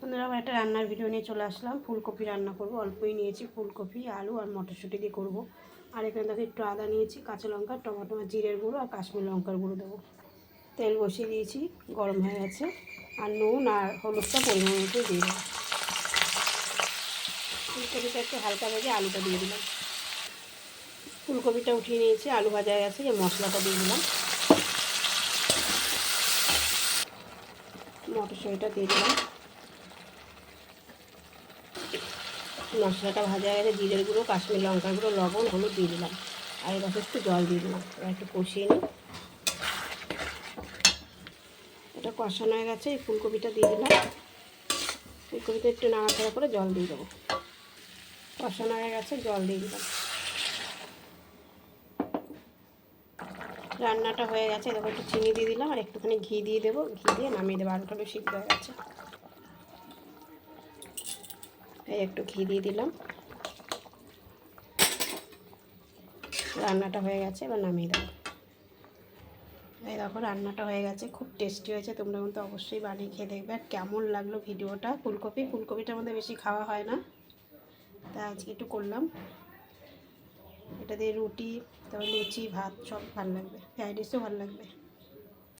বন্ধুরা আবার একটা রান্নার ভিডিও নিয়ে চলে আসলাম। ফুলকপি রান্না করব। অল্পই নিয়েছি ফুলকপি, আলু আর মটরশুঁটি দিয়ে করব। আর এখানে দেখো একটু আদা নিয়েছি, কাঁচা লঙ্কা, টমেটো, আর জিরের গুঁড়ো আর কাশ্মীর লঙ্কার গুঁড়ো দেবো। তেল বসিয়ে দিয়েছি, গরম হয়ে গেছে। আর নুন আর হলুদটা পরিমাণ মতো দিয়ে দেবো। ফুলকপিটা একটু হালকা ভেজে আলুটা দিয়ে দিলাম। ফুলকপিটা উঠিয়ে নিয়েছি, আলু ভাজা গেছে যে মশলাটা দিয়ে দিলাম। মটরশুঁটিটা দিয়ে দিলাম। মশলাটা ভাজা হয়ে গেছে, জিরের গুঁড়ো, কাশ্মীর লঙ্কার গুঁড়ো, লবণ, হলুদ দিয়ে দিলাম। আর এবার একটু জল দিয়ে দিলাম। এবার একটু কষিয়ে নিই। এটা কষানো হয়ে গেছে, এই ফুলকপিটা দিয়ে দিলাম। ফুলকপিটা একটু নাড়াচাড়া করে জল দিয়ে দেবো। কষানো হয়ে গেছে, জল দিয়ে দিলাম। রান্নাটা হয়ে গেছে দেখো একটু চিনি দিয়ে দিলাম, আর একটুখানি ঘি দিয়ে দেবো। ঘি দিয়ে নামিয়ে দেবো আলুটাও সিদ্ধ হয়ে গেছে। এই একটু ঘি দিয়ে দিলাম। রান্নাটা হয়ে গেছে, এবার নামিয়ে দেবো। এই দেখো, রান্নাটা হয়ে গেছে, খুব টেস্টি হয়েছে, তোমরা কিন্তু অবশ্যই বানিয়ে খেয়ে দেখবে। আর কেমন লাগল ভিডিওটা? ফুলকপি, ফুলকপিটার মধ্যে বেশি খাওয়া হয় না। তা আজকে একটু করলাম। এটা দিয়ে রুটি, তারপর লুচি, ভাত, সব ভালো লাগবে। ফ্রাইড রাইসও ভালো লাগবে।